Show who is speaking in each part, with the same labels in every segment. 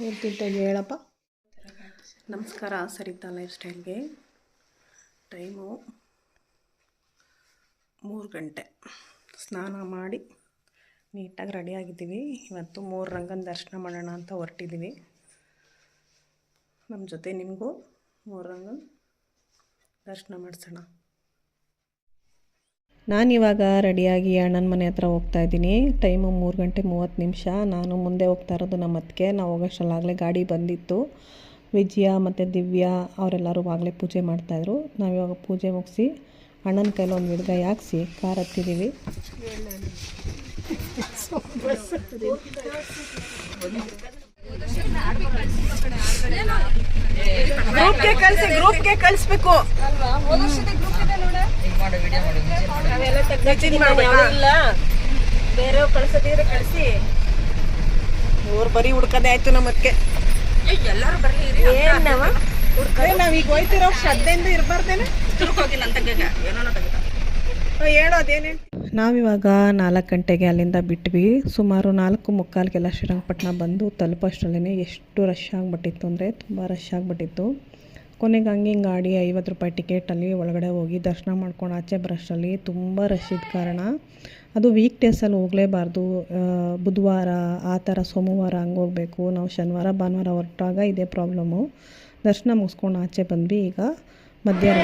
Speaker 1: ಹೇಳಪ್ಪ. ನಮಸ್ಕಾರ, Sarita life ಸ್ಟೈಲ್ಗೆ. Time ಮೂರು ಗಂಟೆ. ಸ್ನಾನ ಮಾಡಿ ನೀಟಾಗಿ ರೆಡಿಯಾಗಿದ್ದೀವಿ ಇವತ್ತು ಮೂರು ರಂಗನ ದರ್ಶನ ಮಾಡೋಣ ಅಂತ ಹೊರಟಿದ್ದೀವಿ. ನಮ್ಮ ಜೊತೆ ನಿಮಗೂ ಮೂರು ರಂಗನ ದರ್ಶನ ಮಾಡಿಸೋಣ. ನಾನಿವಾಗ ರೆಡಿಯಾಗಿ ಅಣ್ಣನ ಮನೆ ಹತ್ರ ಹೋಗ್ತಾ ಇದ್ದೀನಿ ಟೈಮು ಮೂರು ಗಂಟೆ ಮೂವತ್ತು ನಿಮಿಷ ನಾನು ಮುಂದೆ ಹೋಗ್ತಾ ಇರೋದು ನಮ್ಮ ಅತ್ತಿಗೆ ನಾವು ಹೋಗೋಷ್ಟರಲ್ಲಾಗಲೇ ಗಾಡಿ ಬಂದಿತ್ತು ವಿಜಯ ಮತ್ತು ದಿವ್ಯಾ ಅವರೆಲ್ಲರೂ ಆಗಲೇ ಪೂಜೆ ಮಾಡ್ತಾಯಿದ್ರು ನಾವಿವಾಗ ಪೂಜೆ ಮುಗಿಸಿ ಅಣ್ಣನ ಕೈಲಿ ಒಂದು ವಿಡ್ಗಾಯಿ ಹಾಕ್ಸಿ ಕಾರ್ ಹತ್ತಿದ್ದೀವಿ ಗ್ರೂಪ್ಗೆ ಕಳಿಸಿ ಗ್ರೂಪ್ಗೆ ಕಳಿಸ್ಬೇಕು. ಬೇರೆ ಕಳ್ಸದಿದ್ರೆ ಕಳಿಸಿ. ಇವ್ರು ಬರೀ ಹುಡ್ಕದೆ ಆಯ್ತು ನಮ್ಮ ಅದಕ್ಕೆ
Speaker 2: ಎಲ್ಲರೂ ಬರ್ಲಿ
Speaker 1: ಏನ್ ನಾವ? ಹುಡ್ಕದೆ. ಹೋಯ್ತಿರೋ ಶ್ರದ್ಧೆಯಿಂದ ಇರ್ಬಾರ್ದೇನೆ?
Speaker 2: ಹೇಳೋದೇನೇ ಏನೋ
Speaker 1: ನಾವಿವಾಗ ನಾಲ್ಕು ಗಂಟೆಗೆ ಅಲ್ಲಿಂದ ಬಿಟ್ವಿ. ಸುಮಾರು ನಾಲ್ಕು ಮುಕ್ಕಾಲ್ಗೆಲ್ಲ ಶ್ರೀರಂಗಪಟ್ಟಣ ಬಂದು ತಲುಪೋಷ್ಟರಲ್ಲೇ ಎಷ್ಟು ರಶ್ ಆಗಿಬಿಟ್ಟಿತ್ತು ಅಂದರೆ ತುಂಬ ರಶ್ ಆಗಿಬಿಟ್ಟಿತ್ತು. ಕೊನೆಗೆ ಹಂಗೆ ಹಿಂಗೆ ಆಡಿ ಐವತ್ತು ರೂಪಾಯಿ ಟಿಕೆಟಲ್ಲಿ ಒಳಗಡೆ ಹೋಗಿ ದರ್ಶನ ಮಾಡ್ಕೊಂಡು ಆಚೆ ಬರೋಷ್ಟರಲ್ಲಿ ತುಂಬ ರಶ್ ಇದ್ದ ಕಾರಣ. ಅದು ವೀಕ್ ಡೇಸಲ್ಲಿ ಹೋಗಲೇಬಾರ್ದು. ಬುಧವಾರ, ಆ ಥರ ಸೋಮವಾರ ಹಂಗೆ ಹೋಗಬೇಕು. ನಾವು ಶನಿವಾರ, ಭಾನುವಾರ ಹೊರಟಾಗ ಇದೇ ಪ್ರಾಬ್ಲಮ್ಮು ದರ್ಶನ ಮುಗಿಸ್ಕೊಂಡು ಆಚೆ ಬಂದ್ವಿ. ಈಗ ಮಧ್ಯಾಹ್ನ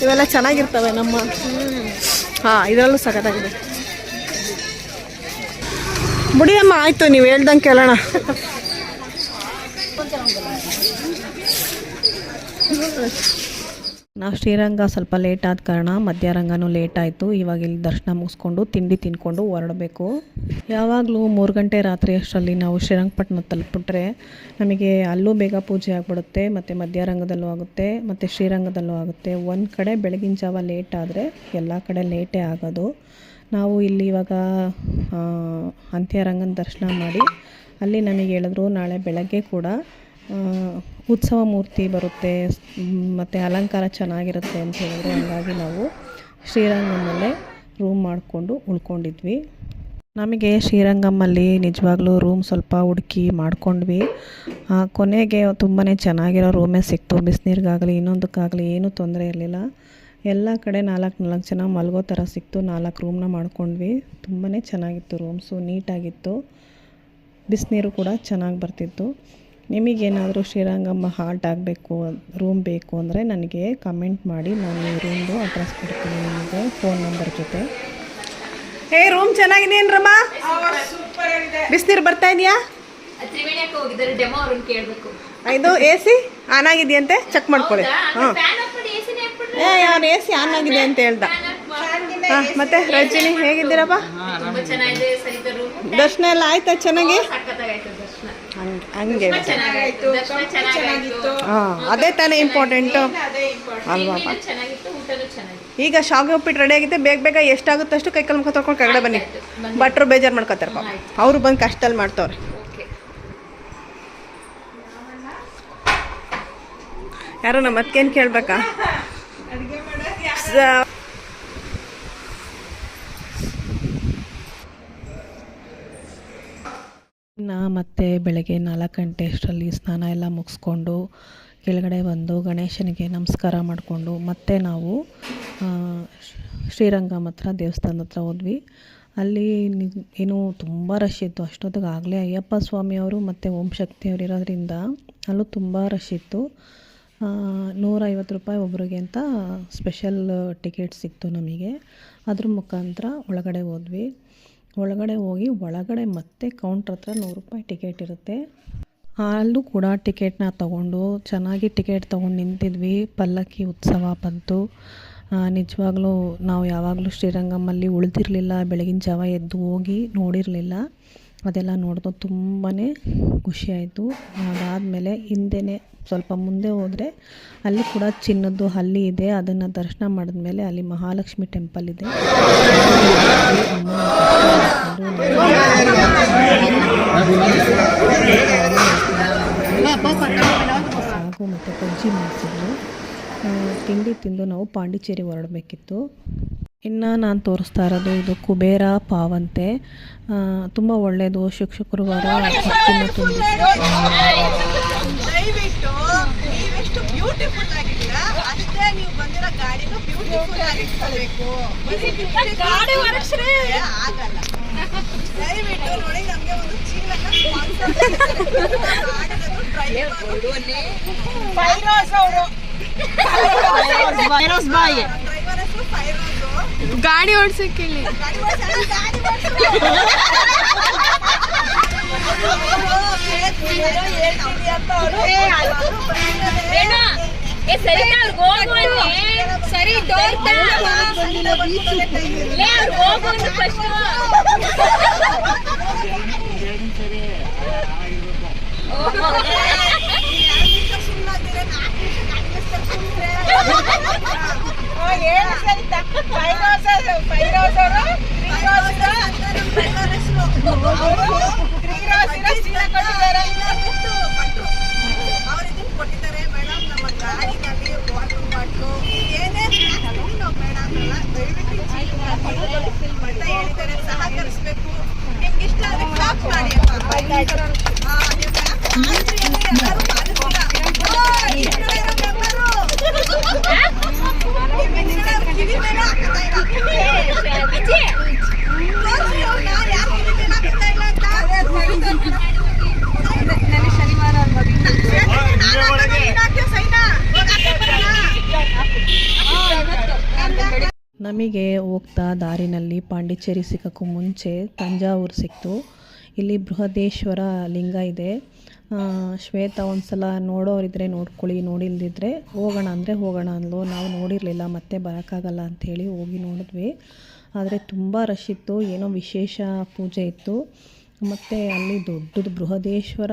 Speaker 1: ಇವೆಲ್ಲ ಚೆನ್ನಾಗಿರ್ತವೆ ನಮ್ಮ. ಹಾಂ ಇದರಲ್ಲೂ ಸಖತ್ತಾಗಿದೆ. ಬುಡಿಯಮ್ಮ ಆಯಿತು ನೀವು ಹೇಳ್ದಂಗೆ ಕೇಳೋಣ. ನಾವು ಶ್ರೀರಂಗ ಸ್ವಲ್ಪ ಲೇಟ್ ಆದ ಕಾರಣ ಮಧ್ಯರಂಗನೂ ಲೇಟ್ ಆಯಿತು. ಇವಾಗ ಇಲ್ಲಿ ದರ್ಶನ ಮುಗಿಸ್ಕೊಂಡು ತಿಂಡಿ ತಿನ್ಕೊಂಡು ಹೊರಡಬೇಕು. ಯಾವಾಗಲೂ ಮೂರು ಗಂಟೆ ರಾತ್ರಿ ಅಷ್ಟರಲ್ಲಿ ನಾವು ಶ್ರೀರಂಗಪಟ್ಟಣ ತಲುಪಿಟ್ರೆ ನಮಗೆ ಅಲ್ಲೂ ಬೇಗ ಪೂಜೆ ಆಗಿಬಿಡುತ್ತೆ, ಮತ್ತು ಮಧ್ಯರಂಗದಲ್ಲೂ ಆಗುತ್ತೆ, ಮತ್ತು ಶ್ರೀರಂಗದಲ್ಲೂ ಆಗುತ್ತೆ. ಒಂದು ಕಡೆ ಬೆಳಗಿನ ಜಾವ ಲೇಟ್ ಆದರೆ ಎಲ್ಲ ಕಡೆ ಲೇಟೇ ಆಗೋದು. ನಾವು ಇಲ್ಲಿ ಇವಾಗ ಅಂತ್ಯರಂಗನ ದರ್ಶನ ಮಾಡಿ ಅಲ್ಲಿ ನಮಗೆ ಹೇಳಿದ್ರು ನಾಳೆ ಬೆಳಗ್ಗೆ ಕೂಡ ಉತ್ಸವ ಮೂರ್ತಿ ಬರುತ್ತೆ ಮತ್ತು ಅಲಂಕಾರ ಚೆನ್ನಾಗಿರುತ್ತೆ ಅಂತ ಹೇಳಿದ್ರು ಹಾಗಾಗಿ ನಾವು ಶ್ರೀರಂಗಮಲ್ಲೇ ರೂಮ್ ಮಾಡಿಕೊಂಡು ಉಳ್ಕೊಂಡಿದ್ವಿ. ನಮಗೆ ಶ್ರೀರಂಗಮ್ಮಲ್ಲಿ ನಿಜವಾಗ್ಲೂ ರೂಮ್ ಸ್ವಲ್ಪ ಹುಡುಕಿ ಮಾಡ್ಕೊಂಡ್ವಿ. ಕೊನೆಗೆ ತುಂಬಾ ಚೆನ್ನಾಗಿರೋ ರೂಮೇ ಸಿಕ್ತು. ಬಿಸಿನೀರಿಗಾಗಲಿ ಇನ್ನೊಂದಕ್ಕಾಗಲಿ ಏನೂ ತೊಂದರೆ ಇರಲಿಲ್ಲ. ಎಲ್ಲ ಕಡೆ ನಾಲ್ಕು ನಾಲ್ಕು ಜನ ಮಲಗೋ ಥರ ಸಿಕ್ತು. ನಾಲ್ಕು ರೂಮ್ನ ಮಾಡ್ಕೊಂಡ್ವಿ. ತುಂಬಾ ಚೆನ್ನಾಗಿತ್ತು ರೂಮ್ಸು ನೀಟಾಗಿತ್ತು. ಬಿಸಿನೀರು ಕೂಡ ಚೆನ್ನಾಗಿ ಬರ್ತಿತ್ತು. ನಿಮಗೇನಾದರೂ ಶ್ರೀರಂಗಮ್ಮ ಹಾಲ್ಟ್ ಆಗಬೇಕು ರೂಮ್ ಬೇಕು ಅಂದರೆ ನನಗೆ ಕಮೆಂಟ್ ಮಾಡಿ. ನಾನು ಈ ರೂಮ್ದು ಅಡ್ರೆಸ್ ಕೊಡ್ತೀನಿ ನಿಮಗೆ ಫೋನ್ ನಂಬರ್ ಜೊತೆ. ಹೇ ರೂಮ್ ಚೆನ್ನಾಗಿದೆ ಏನ್ರಮ್ಮ ಬಿಸಿನೀರು ಬರ್ತಾ ಇದೆಯಾ? ಇದು ಎ ಸಿ ಆನ್ ಆಗಿದೆಯಂತೆ? ಚೆಕ್ ಮಾಡ್ಕೊಳ್ಳಿ. ಹಾಂ. ಏ ಅವ್ನು ಎ ಸಿ ಆನ್ ಆಗಿದೆ ಅಂತ ಹೇಳ್ದ. ಹಾಂ ಮತ್ತೆ ರಜನಿ ಹೇಗಿದ್ದೀರಪ್ಪ?
Speaker 3: ತುಂಬಾ ಚೆನ್ನಾಗಿದೆ ಸರಿತ ರೂಮ್
Speaker 1: ದರ್ಶನ ಎಲ್ಲ ಆಯ್ತಾ ಚೆನ್ನಾಗಿ? ಹಂಗೆ ಹಾಂ ಅದೇ ತಾನೇ ಇಂಪಾರ್ಟೆಂಟು ಅಲ್ವಾ? ಈಗ ಶಾವಿಗೆ ಉಪ್ಪಿಟ್ಟು ರೆಡಿ ಆಗಿದೆ ಬೇಗ ಬೇಗ ಎಷ್ಟಾಗುತ್ತೆ ಅಷ್ಟು ಕೈ ಕಾಲು ಮುಖ ತೊಳ್ಕೊಂಡು ಕೆಳಗಡೆ ಬನ್ನಿ. ಭಟ್ರು ಬೇಜಾರು ಮಾಡ್ಕೋತಾರೆ ಪಾಪ. ಅವರು ಬಂದು ಕಷ್ಟದಲ್ಲಿ ಮಾಡ್ತವ್ರೆ.
Speaker 3: ಓಕೆ.
Speaker 1: ಯಾರೋ ನಮ್ಮ ಕೇಳಬೇಕಾ? ಕೇಳ್ಬೇಕಾ ಇನ್ನು ಮತ್ತೆ ಬೆಳಗ್ಗೆ ನಾಲ್ಕು ಗಂಟೆ ಅಷ್ಟರಲ್ಲಿ ಸ್ನಾನ ಎಲ್ಲ ಮುಗಿಸ್ಕೊಂಡು ಕೆಳಗಡೆ ಬಂದು ಗಣೇಶನಿಗೆ ನಮಸ್ಕಾರ ಮಾಡಿಕೊಂಡು ಮತ್ತೆ ನಾವು ಶ್ರೀರಂಗಂ ಹತ್ರ, ದೇವಸ್ಥಾನದ ಹತ್ರ ಹೋದ್ವಿ. ಅಲ್ಲಿ ನಿ- ಏನು ತುಂಬ ರಶ್ ಇತ್ತು. ಅಷ್ಟೊತ್ತಿಗೆ ಆಗಲೇ ಅಯ್ಯಪ್ಪ ಸ್ವಾಮಿಯವರು ಮತ್ತು ಓಂ ಶಕ್ತಿಯವರು ಇರೋದ್ರಿಂದ ಅಲ್ಲೂ ತುಂಬ ರಶ್ ಇತ್ತು. ನೂರೈವತ್ತು ರೂಪಾಯಿ ಒಬ್ರಿಗೆ ಅಂತ ಸ್ಪೆಷಲ್ ಟಿಕೆಟ್ ಸಿಕ್ತು ನಮಗೆ. ಅದ್ರ ಮುಖಾಂತರ ಒಳಗಡೆ ಹೋದ್ವಿ. ಒಳಗಡೆ ಹೋಗಿ ಒಳಗಡೆ ಮತ್ತೆ ಕೌಂಟ್ರ್ ಹತ್ರ ನೂರು ರೂಪಾಯಿ ಟಿಕೆಟ್ ಇರುತ್ತೆ. ಅಲ್ಲೂ ಕೂಡ ಟಿಕೆಟ್ನ ತಗೊಂಡು ಚೆನ್ನಾಗಿ ಟಿಕೆಟ್ ತೊಗೊಂಡು ನಿಂತಿದ್ವಿ. ಪಲ್ಲಕ್ಕಿ ಉತ್ಸವ ಬಂತು. ನಿಜವಾಗ್ಲೂ ನಾವು ಯಾವಾಗಲೂ ಶ್ರೀರಂಗಮ್ಮಲ್ಲಿ ಉಳಿದಿರಲಿಲ್ಲ. ಬೆಳಗಿನ ಜಾವ ಎದ್ದು ಹೋಗಿ ನೋಡಿರಲಿಲ್ಲ. ಅದೆಲ್ಲ ನೋಡಿದು ತುಂಬಾ ಖುಷಿಯಾಯಿತು. ಅದಾದಮೇಲೆ ಹಿಂದೆ ಸ್ವಲ್ಪ ಮುಂದೆ ಹೋದರೆ ಅಲ್ಲಿ ಕೂಡ ಚಿನ್ನದ್ದು ಹಲ್ಲಿ ಇದೆ. ಅದನ್ನು ದರ್ಶನ ಮಾಡಿದ್ಮೇಲೆ ಅಲ್ಲಿ ಮಹಾಲಕ್ಷ್ಮಿ ಟೆಂಪಲ್ ಇದೆ. ಸಾಗು ಮತ್ತು ಬಜ್ಜಿ ಮಾಡಿಸಿದ್ರು. ತಿಂಡಿ ತಿಂದು ನಾವು ಪಾಂಡಿಚೇರಿ ಹೊರಡಬೇಕಿತ್ತು. ಇನ್ನು ನಾನು ತೋರಿಸ್ತಾ ಇರೋದು ಇದು ಕುಬೇರ ಪಾವಂತೆ. ತುಂಬ ಒಳ್ಳೆಯದು ಶಿಕ್ಷಕರು ಶುಕ್ರವಾರ
Speaker 4: ಫೈರೋಸ್ ಬಾಯಿ ಡ್ರೈವರ್ ಹೆಸರು ಫೈರೋಸ್
Speaker 3: ಗಾಡಿ ಓಡ್ಸಕ್ಕೆ
Speaker 4: ಗಾಡಿ ಓಡ್ಸೋಣ, ಗಾಡಿ ಓಡ್ಸೋಣ. ಹೇಳ್ತೀನಿ ಅಂತ ಅವ್ರು. ಅವ್ರು ಬಂದಿದ್ದಾರೆ.
Speaker 3: ಸರಿ ಡೋರ್
Speaker 4: పై రోజు ನಮಗೆ
Speaker 1: ಹೋಗ್ತಾ ದಾರಿನಲ್ಲಿ ಪಾಂಡಿಚೇರಿ ಸಿಗೋಕ್ಕೂ ಮುಂಚೆ ತಂಜಾವೂರು ಸಿಕ್ತು. ಇಲ್ಲಿ ಬೃಹದೇಶ್ವರ ಲಿಂಗ ಇದೆ. ಶ್ವೇತ ಒಂದು ಒಂದ್ಸಲ ನೋಡೋರಿದ್ರೆ ನೋಡ್ಕೊಳ್ಳಿ, ನೋಡಿಲ್ದಿದ್ರೆ ಹೋಗೋಣ ಅಂದರೆ ಹೋಗೋಣ ಅಂದ್ಲು. ನಾವು ನೋಡಿರಲಿಲ್ಲ, ಮತ್ತೆ ಬರೋಕ್ಕಾಗಲ್ಲ ಅಂಥೇಳಿ ಹೋಗಿ ನೋಡಿದ್ವಿ. ಆದರೆ ತುಂಬ ರಶ್ ಇತ್ತು, ಏನೋ ವಿಶೇಷ ಪೂಜೆ ಇತ್ತು. ಮತ್ತು ಅಲ್ಲಿ ದೊಡ್ಡದು ಬೃಹದೇಶ್ವರ,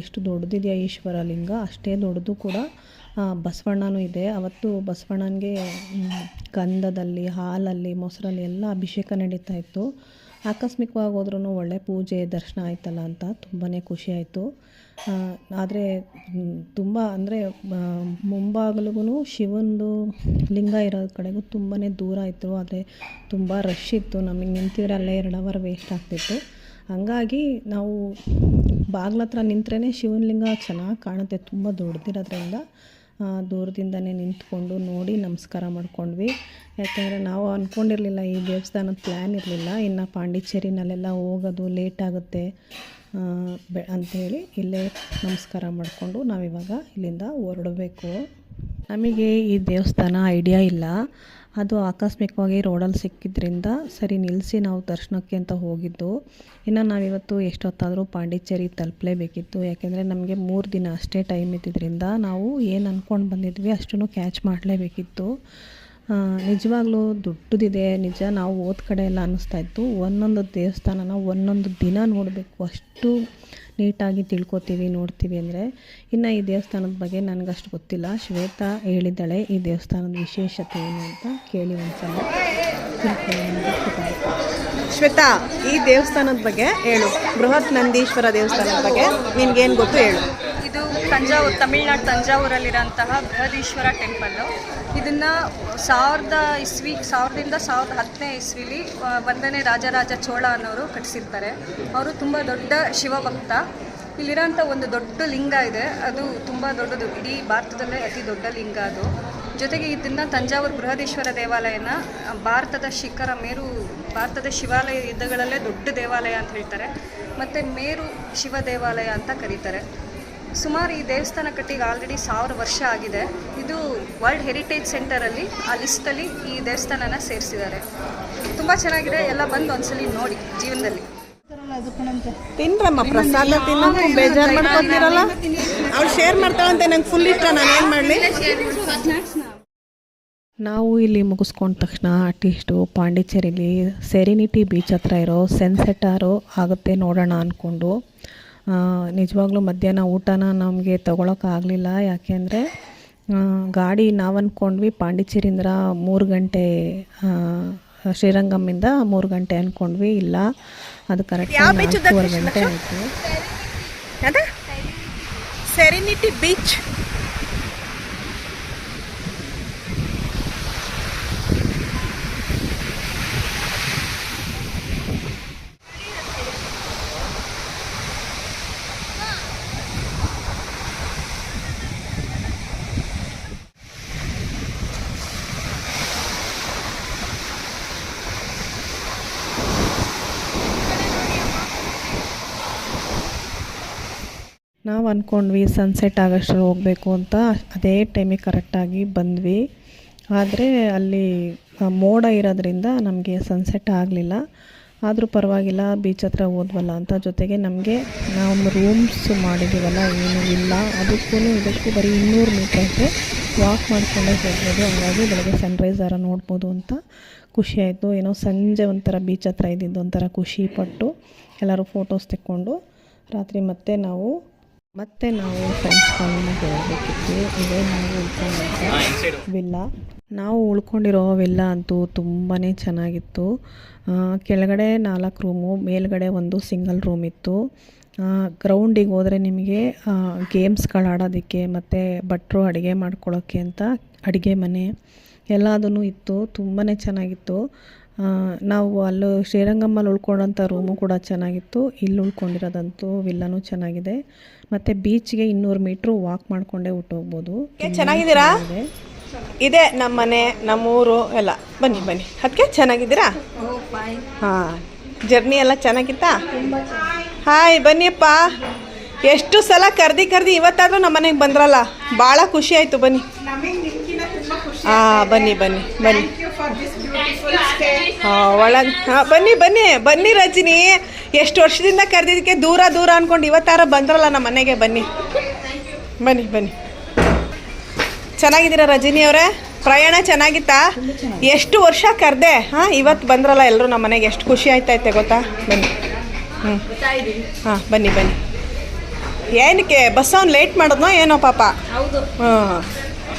Speaker 1: ಎಷ್ಟು ದೊಡ್ಡದಿದೆಯಾ ಈಶ್ವರ ಲಿಂಗ, ಅಷ್ಟೇ ದೊಡ್ಡದು ಕೂಡ. ಬಸವಣ್ಣನೂ ಇದೆ. ಅವತ್ತು ಬಸವಣ್ಣನಿಗೆ ಗಂಧದಲ್ಲಿ, ಹಾಲಲ್ಲಿ, ಮೊಸರಲ್ಲಿ ಎಲ್ಲ ಅಭಿಷೇಕ ನಡೀತಾ ಇತ್ತು. ಆಕಸ್ಮಿಕವಾಗಿ ಹೋದ್ರೂ ಒಳ್ಳೆ ಪೂಜೆ, ದರ್ಶನ ಆಯ್ತಲ್ಲ ಅಂತ ತುಂಬಾ ಖುಷಿ ಆಯಿತು. ಆದರೆ ತುಂಬ ಅಂದರೆ ಮುಂಭಾಗಲಿಗೂ ಶಿವಂದು ಲಿಂಗ ಇರೋ ಕಡೆಗೂ ತುಂಬಾ ದೂರ ಇತ್ತು. ಆದರೆ ತುಂಬ ರಶ್ ಇತ್ತು. ನಮಗೆ ನಿಂತಿದ್ರೆ ಅಲ್ಲೇ ಎರಡು ಅವರ್ ವೇಸ್ಟ್ ಆಗ್ತಿತ್ತು. ಹಂಗಾಗಿ ನಾವು ಬಾಗ್ಲ ಹತ್ರ ನಿಂತ್ರೇ ಶಿವನ ಲಿಂಗ ಚೆನ್ನಾಗಿ ಕಾಣುತ್ತೆ. ತುಂಬ ದೊಡ್ಡದಿರೋದ್ರಿಂದ ದೂರದಿಂದನೇ ನಿಂತ್ಕೊಂಡು ನೋಡಿ ನಮಸ್ಕಾರ ಮಾಡ್ಕೊಂಡ್ವಿ. ಯಾಕೆಂದರೆ ನಾವು ಅಂದ್ಕೊಂಡಿರಲಿಲ್ಲ ಈ ದೇವಸ್ಥಾನದ ಪ್ಲ್ಯಾನ್ ಇರಲಿಲ್ಲ. ಇನ್ನು ಪಾಂಡಿಚೇರಿನಲ್ಲೆಲ್ಲ ಹೋಗೋದು ಲೇಟ್ ಆಗುತ್ತೆ ಬೆ ಅಂಥೇಳಿ ಇಲ್ಲೇ ನಮಸ್ಕಾರ ಮಾಡಿಕೊಂಡು ನಾವಿವಾಗ ಇಲ್ಲಿಂದ ಹೊರಡಬೇಕು. ನಮಗೆ ಈ ದೇವಸ್ಥಾನ ಐಡಿಯಾ ಇಲ್ಲ. ಅದು ಆಕಸ್ಮಿಕವಾಗಿ ರೋಡಲ್ಲಿ ಸಿಕ್ಕಿದ್ರಿಂದ ಸರಿ ನಿಲ್ಲಿಸಿ ನಾವು ದರ್ಶನಕ್ಕೆ ಅಂತ ಹೋಗಿದ್ದು. ಇನ್ನು ನಾವಿವತ್ತು ಎಷ್ಟೊತ್ತಾದರೂ ಪಾಂಡಿಚೇರಿ ತಲುಪಲೇಬೇಕಿತ್ತು. ಯಾಕೆಂದರೆ ನಮಗೆ ಮೂರು ದಿನ ಅಷ್ಟೇ ಟೈಮ್ ಇದ್ದಿದ್ದರಿಂದ ನಾವು ಏನು ಅಂದ್ಕೊಂಡು ಬಂದಿದ್ವಿ ಅಷ್ಟನ್ನು ಕ್ಯಾಚ್ ಮಾಡಲೇಬೇಕಿತ್ತು. ನಿಜವಾಗ್ಲೂ ದೊಡ್ಡದಿದೆ ನಿಜ ನಾವು ಓದ್ ಕಡೆ ಎಲ್ಲ ಅನ್ನಿಸ್ತಾ ಇತ್ತು. ಒಂದೊಂದು ದೇವಸ್ಥಾನನ ಒಂದೊಂದು ದಿನ ನೋಡಬೇಕು. ಅಷ್ಟು ನೀಟಾಗಿ ತಿಳ್ಕೊತೀವಿ, ನೋಡ್ತೀವಿ ಅಂದರೆ ಇನ್ನು ಈ ದೇವಸ್ಥಾನದ ಬಗ್ಗೆ ನನಗಷ್ಟು ಗೊತ್ತಿಲ್ಲ. ಶ್ವೇತಾ ಹೇಳಿದ್ದಾಳೆ ಈ ದೇವಸ್ಥಾನದ ವಿಶೇಷತೆ ಏನು ಅಂತ ಕೇಳಿ ಒಂದ್ಸಲ
Speaker 5: ಶ್ವೇತಾ, ಈ ದೇವಸ್ಥಾನದ ಬಗ್ಗೆ ಹೇಳು. ಬೃಹತ್ ನಂದೀಶ್ವರ ದೇವಸ್ಥಾನದ ಬಗ್ಗೆ ನಿನಗೇನು ಗೊತ್ತು ಹೇಳು.
Speaker 6: ತಂಜಾವೂರು, ತಮಿಳ್ನಾಡು ತಂಜಾವೂರಲ್ಲಿರೋಂತಹ ಬೃಹದೀಶ್ವರ ಟೆಂಪಲ್ಲು. ಇದನ್ನು ಸಾವಿರದ ಇಸ್ವಿ, ಸಾವಿರದಿಂದ ಸಾವಿರದ ಹತ್ತನೇ ಇಸ್ವಿಲಿ ಒಂದನೇ ರಾಜರಾಜ ಚೋಳ ಅನ್ನೋರು ಕಟ್ಟಿಸಿರ್ತಾರೆ. ಅವರು ತುಂಬ ದೊಡ್ಡ ಶಿವಭಕ್ತ. ಇಲ್ಲಿರೋಂಥ ಒಂದು ದೊಡ್ಡ ಲಿಂಗ ಇದೆ. ಅದು ತುಂಬ ದೊಡ್ಡದು. ಇಡೀ ಭಾರತದಲ್ಲೇ ಅತಿ ದೊಡ್ಡ ಲಿಂಗ ಅದು. ಜೊತೆಗೆ ಇದನ್ನು ತಂಜಾವೂರು ಬೃಹದೀಶ್ವರ ದೇವಾಲಯನ ಭಾರತದ ಶಿಖರ ಮೇರು, ಭಾರತದ ಶಿವಾಲಯ ಯುದ್ಧಗಳಲ್ಲೇ ದೊಡ್ಡ ದೇವಾಲಯ ಅಂತ ಹೇಳ್ತಾರೆ. ಮತ್ತು ಮೇರು ಶಿವ ದೇವಾಲಯ ಅಂತ ಕರೀತಾರೆ. ಸುಮಾರು ಈ ದೇವಸ್ಥಾನ ಕಟ್ಟಿಗೆ ಆಲ್ರೆಡಿ ಸಾವಿರ ವರ್ಷ ಆಗಿದೆ. ಇದು ವರ್ಲ್ಡ್ ಹೆರಿಟೇಜ್ ಸೆಂಟರಲ್ಲಿ ಆ ಲಿಸ್ಟಲ್ಲಿ ಈ ದೇವಸ್ಥಾನನ ಸೇರಿಸಿದ್ದಾರೆ. ತುಂಬ ಚೆನ್ನಾಗಿದೆ. ಎಲ್ಲ ಬಂದು ಒಂದ್ಸಲಿ ನೋಡಿ ಜೀವನದಲ್ಲಿ.
Speaker 5: ತಿನ್ರಮ್ಮ ಪ್ರಸಾದ ತಿನ್ನೋದು ಬೇಜಾರು ಮಾಡ್ಕೊತೀರಲ್ಲ? ಅವ್ಳು ಶೇರ್ ಮಾಡ್ತಾವಂತೆ ನಂಗೆ ಫುಲ್ ಇಷ್ಟ ನಾನು ಏನು ಮಾಡಲಿ?
Speaker 1: ನಾವು. ಇಲ್ಲಿ ಮುಗಿಸ್ಕೊಂಡ ತಕ್ಷಣ ಅಟ್ಲೀಸ್ಟು ಪಾಂಡಿಚೇರಿಲಿ ಸೆರಿನಿಟಿ ಬೀಚ್ ಹತ್ರ ಇರೋ ಸೆನ್ಸೆಟಾರು ಆಗುತ್ತೆ ನೋಡೋಣ ಅಂದ್ಕೊಂಡು ನಿಜವಾಗ್ಲೂ ಮಧ್ಯಾಹ್ನ ಊಟನ ನಮಗೆ ತೊಗೊಳಕ್ಕಾಗಲಿಲ್ಲ ಯಾಕೆಂದರೆ ಗಾಡಿ ನಾವು ಅಂದ್ಕೊಂಡ್ವಿ ಪಾಂಡಿಚೇರಿಂದ ಮೂರು ಗಂಟೆ ಶ್ರೀರಂಗಮ್ಮಿಂದ ಮೂರು ಗಂಟೆ ಅಂದ್ಕೊಂಡ್ವಿ ಇಲ್ಲ ಅದು ಕರೆಕ್ಟ್ ನಾಲ್ಕೂವರೆ ಗಂಟೆ ಆಯಿತು.
Speaker 5: ಸೆರಿನಿಟಿ ಬೀಚ್
Speaker 1: ನಾವು ಅಂದ್ಕೊಂಡ್ವಿ ಸನ್ಸೆಟ್ ಆಗೋಷ್ಟ್ರಲ್ಲಿ ಹೋಗಬೇಕು ಅಂತ. ಅದೇ ಟೈಮಿಗೆ ಕರೆಕ್ಟಾಗಿ ಬಂದ್ವಿ. ಆದರೆ ಅಲ್ಲಿ ಮೋಡ ಇರೋದ್ರಿಂದ ನಮಗೆ ಸನ್ಸೆಟ್ ಆಗಲಿಲ್ಲ. ಆದರೂ ಪರವಾಗಿಲ್ಲ ಬೀಚ್ ಹತ್ರ ಹೋದ್ವಲ್ಲ ಅಂತ. ಜೊತೆಗೆ ನಮಗೆ, ನಾವು ರೂಮ್ಸ್ ಮಾಡಿದ್ದೀವಲ್ಲ ಏನು ಇಲ್ಲ. ಅದಕ್ಕೂ ಇದಕ್ಕೂ ಬರೀ ಇನ್ನೂರು ಮೀಟ್ರ್ ಐತೆ ವಾಕ್ ಮಾಡಿಕೊಂಡೇ ಹೋಗ್ಬೋದು. ಹಂಗಾಗಿ ಬೆಳಗ್ಗೆ ಸನ್ರೈಸರ ನೋಡ್ಬೋದು ಅಂತ ಖುಷಿ ಆಯಿತು. ಏನೋ ಸಂಜೆ ಒಂಥರ ಬೀಚ್ ಹತ್ರ ಇದ್ದಿದ್ದು ಒಂಥರ ಖುಷಿ ಪಟ್ಟು ಎಲ್ಲರೂ ಫೋಟೋಸ್ ತೆಕ್ಕೊಂಡು, ರಾತ್ರಿ ಮತ್ತೆ ನಾವು ಮತ್ತೆ ನಾವು ಫ್ರೆಂಡ್ಸ್ ಕಾಲೋನಿ ಹೋಗಬೇಕಿತ್ತು. ಇದೇ ನಾವು ಉಳ್ಕೊಂಡಿದ್ದ ವಿಲ್ಲ ನಾವು ಉಳ್ಕೊಂಡಿರೋ ವಿಲ್ಲ ಅಂತೂ ತುಂಬಾ ಚೆನ್ನಾಗಿತ್ತು. ಕೆಳಗಡೆ ನಾಲ್ಕು ರೂಮು ಮೇಲ್ಗಡೆ ಒಂದು ಸಿಂಗಲ್ ರೂಮ್ ಇತ್ತು. ಗ್ರೌಂಡಿಗೆ ಹೋದರೆ ನಿಮಗೆ ಗೇಮ್ಸ್ಗಳು ಆಡೋದಕ್ಕೆ ಮತ್ತು ಭಟ್ರು ಅಡುಗೆ ಮಾಡ್ಕೊಳ್ಳೋಕ್ಕೆ ಅಂತ ಅಡುಗೆ ಮನೆ ಎಲ್ಲದೂ ಇತ್ತು. ತುಂಬಾ ಚೆನ್ನಾಗಿತ್ತು. ನಾವು ಅಲ್ಲೂ ಶ್ರೀರಂಗಮ್ಮಲ್ಲಿ ಉಳ್ಕೊಂಡಂಥ ರೂಮು ಕೂಡ ಚೆನ್ನಾಗಿತ್ತು. ಇಲ್ಲಿ ಉಳ್ಕೊಂಡಿರೋದಂತೂ ವಿಲ್ಲನೂ ಚೆನ್ನಾಗಿದೆ. ಮತ್ತು ಬೀಚ್ಗೆ ಇನ್ನೂರು ಮೀಟ್ರು ವಾಕ್ ಮಾಡಿಕೊಂಡೇ ಹೋಗ್ಬೋದು
Speaker 5: ಚೆನ್ನಾಗಿದ್ದೀರಾ? ಇದೆ ನಮ್ಮ ಮನೆ ನಮ್ಮೂರು ಎಲ್ಲ. ಬನ್ನಿ ಬನ್ನಿ. ಅದಕ್ಕೆ ಚೆನ್ನಾಗಿದ್ದೀರಾ? ಹಾಂ. ಜರ್ನಿ ಎಲ್ಲ ಚೆನ್ನಾಗಿತ್ತಾ? ಹಾಯ್ ಬನ್ನಿಯಪ್ಪ. ಎಷ್ಟು ಸಲ ಕರ್ದಿ ಕರ್ದಿ ಇವತ್ತಾದರೂ ನಮ್ಮ ಮನೆಗೆ ಬಂದ್ರಲ್ಲ? ಭಾಳ ಖುಷಿ ಆಯಿತು ಬನ್ನಿ. ಹಾಂ ಬನ್ನಿ ಬನ್ನಿ ಬನ್ನಿ. ಹಾಂ ಬನ್ನಿ ಬನ್ನಿ ಬನ್ನಿ ರಜಿನಿ. ಎಷ್ಟು ವರ್ಷದಿಂದ ಕರೆದಿದ್ದಕ್ಕೆ ದೂರ ದೂರ ಅಂದ್ಕೊಂಡು ಇವತ್ತಾರ ಬಂದ್ರಲ್ಲ ನಮ್ಮ ಮನೆಗೆ ಬನ್ನಿ. ಬನ್ನಿ ಬನ್ನಿ. ಚೆನ್ನಾಗಿದ್ದೀರಾ ರಜಿನಿ ಅವರೇ? ಪ್ರಯಾಣ ಚೆನ್ನಾಗಿತ್ತಾ? ಎಷ್ಟು ವರ್ಷ ಕರೆದೆ? ಹಾಂ ಇವತ್ತು ಬಂದ್ರಲ್ಲ ಎಲ್ಲರೂ ನಮ್ಮ ಮನೆಗೆ ಎಷ್ಟು ಖುಷಿ ಆಯ್ತೈತೆ ಗೊತ್ತಾ? ಬನ್ನಿ. ಹ್ಞೂ ಹಾಂ ಬನ್ನಿ ಬನ್ನಿ. ಏನಕ್ಕೆ ಬಸ್ ಅವ್ನು ಲೇಟ್ ಮಾಡೋದ್ನೋ ಏನೋ ಪಾಪ?
Speaker 3: ಹೌದು.
Speaker 5: ಹ್ಞೂ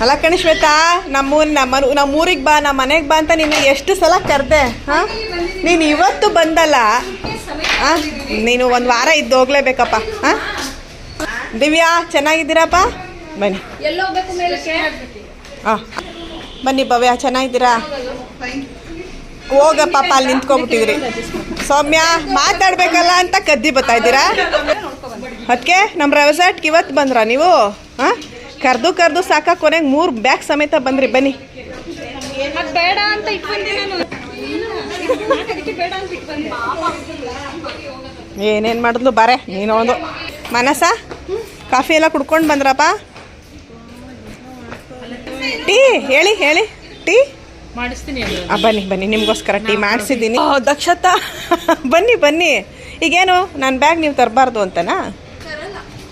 Speaker 5: ಅಲ್ಲ ಕಣಿ ಶ್ವೇತಾ ನಮ್ಮೂರು ನಮ್ಮ ನಮ್ಮ ಊರಿಗೆ ಬಾ ನಮ್ಮ ಮನೆಗೆ ಬಾ ಅಂತ ನೀನು ಎಷ್ಟು ಸಲ ಕರೆದೆ ಹಾಂ? ನೀನು ಇವತ್ತು ಬಂದಲ್ಲ? ಹಾಂ? ನೀನು ಒಂದು ವಾರ ಇದ್ದು ಹೋಗ್ಲೇಬೇಕಪ್ಪ ಹಾಂ? ದಿವ್ಯಾ ಚೆನ್ನಾಗಿದ್ದೀರಪ್ಪ? ಬನ್ನಿ. ಹಾಂ ಬನ್ನಿ ಭವ್ಯ ಚೆನ್ನಾಗಿದ್ದೀರಾ? ಹೋಗ ಪಾಪ ಅಲ್ಲಿ ನಿಂತ್ಕೊಂಡ್ಬಿಟ್ಟಿದ್ರಿ ಸೌಮ್ಯ ಮಾತಾಡ್ಬೇಕಲ್ಲ ಅಂತ ಕದ್ದಿ ಬರ್ತಾ ಇದ್ದೀರಾ? ಅದಕ್ಕೆ ನಮ್ಮ ರೆಸಾರ್ಟ್ಗೆ ಇವತ್ತು ಬಂದ್ರಾ ನೀವು? ಹಾಂ? ಕರೆದು ಕರೆದು ಸಾಕ ಕೊನೆಗೆ ಮೂರು ಬ್ಯಾಗ್ ಸಮೇತ ಬಂದ್ರಿ ಬನ್ನಿ.
Speaker 3: ಬೇಡ ಅಂತ
Speaker 5: ಏನೇನು ಮಾಡಿದ್ಲು ಬಾರೆ ನೀನು ಒಂದು ಮನಸ? ಕಾಫಿ ಎಲ್ಲ ಕುಡ್ಕೊಂಡು ಬಂದ್ರಪ್ಪ? ಟೀ ಹೇಳಿ ಹೇಳಿ ಟೀ?
Speaker 3: ಮಾಡಿಸ್ತೀನಿ
Speaker 5: ಬನ್ನಿ ಬನ್ನಿ ನಿಮಗೋಸ್ಕರ ಟೀ ಮಾಡಿಸಿದ್ದೀನಿ. ದಕ್ಷತಾ ಬನ್ನಿ ಬನ್ನಿ. ಈಗೇನು ನನ್ನ ಬ್ಯಾಗ್ ನೀವು ತರಬಾರ್ದು ಅಂತನಾ?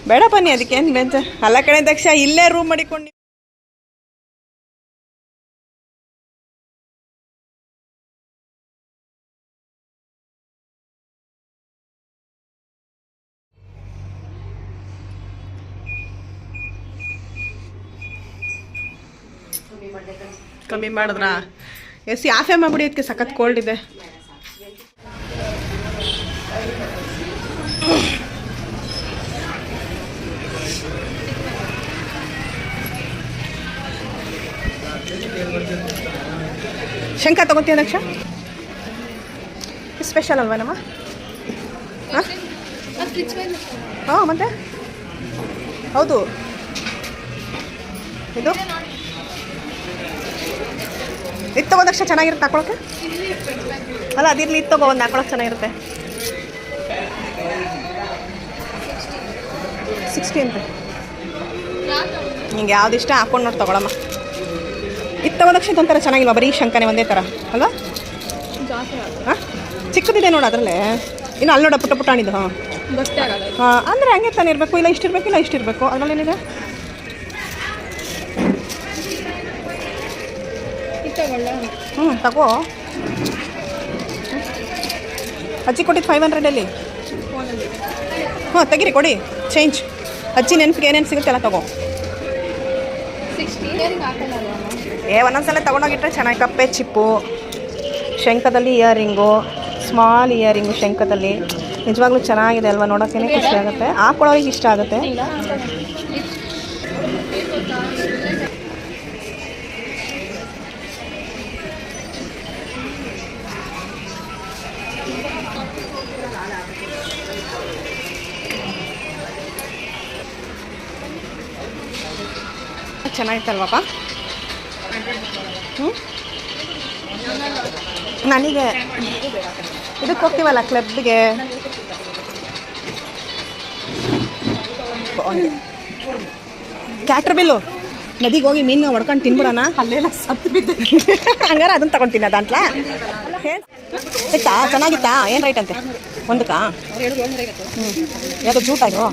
Speaker 5: ಬೇಡ ಬನ್ನಿ ಅದಕ್ಕೇನು ಬೇಜ ಅಲ್ಲ ಕಡೆ ದಕ್ಷ, ಇಲ್ಲೇ ರೂಮ್ ಮಾಡಿಕೊಂಡು ಕಮ್ಮಿ ಮಾಡಿದ್ರಾ? ಎಸ್ ಆಫೇ ಮಾಡ್ಬಿಡಿ ಅದಕ್ಕೆ ಸಖತ್ ಕೋಲ್ಡ್ ಇದೆ. ಶಂಕ ತಗೋತೀಯ ದಕ್ಷ? ಸ್ಪೆಷಲ್ ಅಲ್ವಾ ನಮ್ಮ? ಹಾಂ? ಮತ್ತೆ? ಹೌದು. ಇದು? ಇದು ಒಂದಕ್ಷ ಚೆನ್ನಾಗಿರುತ್ತೆ, ಹಾಕೊಳಕ್ಕೆ? ಅಲ್ಲ, ಅದಿರಲಿ, ಇದು ತಗೋ, ಒಂದು ಹಾಕೊಳಕ್ಕೆ ಚೆನ್ನಾಗಿರುತ್ತೆ. ಸಿಕ್ಸ್ಟೀನ್ ರೀ ನಿಂಗೆ ಯಾವ್ದು ಇಷ್ಟ ಹಾಕೊಂಡು ನೋಡಿ ತಗೊಳಮ್ಮ. ಇದು ತಗೋ ದಕ್ಷ ಇದೊಂಥರ ಚೆನ್ನಾಗಿಲ್ವಾ ಬರೀ ಶಂಕನೆ ಒಂದೇ ಥರ ಅಲ್ವಾ? ಹಾಂ? ಚಿಕ್ಕದಿದೆ ನೋಡು ಅದರಲ್ಲೇ. ಇನ್ನು ಅಲ್ಲಿ ನೋಡ ಪುಟ್ಟ ಪುಟ್ಟಾಣಿದು ಹಾಂ. ಹಾಂ ಅಂದರೆ ಹಂಗೆ ತಾನೇ ಇರಬೇಕು ಇಲ್ಲ ಇಷ್ಟಿರಬೇಕು ಇಲ್ಲ ಇಷ್ಟಿರಬೇಕು ಅದರಲ್ಲೇನಿದೆ ಹ್ಞೂ ತಗೋ. ಅಜ್ಜಿ ಕೊಟ್ಟಿದ್ದು ಫೈವ್ ಹಂಡ್ರೆಡಲ್ಲಿ ಹಾಂ ತೆಗಿರಿ ಕೊಡಿ. ಚೇಂಜ್ ಅಜ್ಜಿ ನೆನಪಿಗೆ ಏನೇನು ಸಿಗುತ್ತೆ ಎಲ್ಲ ತಗೋ ಏ, ಒಂದೊಂದ್ಸಲ ತೊಗೊಂಡೋಗಿಟ್ರೆ ಚೆನ್ನಾಗಿ. ಕಪ್ಪೆ ಚಿಪ್ಪು, ಶಂಕದಲ್ಲಿ ಇಯರಿಂಗು ಸ್ಮಾಲ್ ಇಯರಿಂಗು ಶಂಕದಲ್ಲಿ. ನಿಜವಾಗ್ಲೂ ಚೆನ್ನಾಗಿದೆ ಅಲ್ವಾ ನೋಡೋಕ್ಕೇನೆ ಖುಷಿ ಆಗುತ್ತೆ. ಹಾಕೊಳ್ಳೋರಿಗೆ ಇಷ್ಟ ಆಗುತ್ತೆ. ಚೆನ್ನಾಗಿತ್ತಲ್ವಪ್ಪ? ನನಗೆ. ಇದಕ್ಕೆ ಹೋಗ್ತೀವಲ್ಲ ಕ್ಲಬ್ಗೆ? ಕ್ಯಾಟ್ರ್ ಬಿಲ್ಲು ನದಿಗೆ ಹೋಗಿ ಮೀನು ಹೊಡ್ಕೊಂಡು ತಿನ್ಬಿಡೋಣ. ಅಲ್ಲೆಲ್ಲ ಸತ್ತು ಬಿದ್ದು. ಹಂಗಾರೆ ಅದನ್ನ ತಗೊಂಡು ತಿನ್ನೋದ ಅಂತಲಾ ಆಯ್ತಾ? ಚೆನ್ನಾಗಿತ್ತಾ? ಏನು ರೈಟ್ ಅಂತೆ? ಒಂದಕ್ಕಾ? ಹ್ಞೂ ಯಾಕೆ ಜೂಟಾಗೋ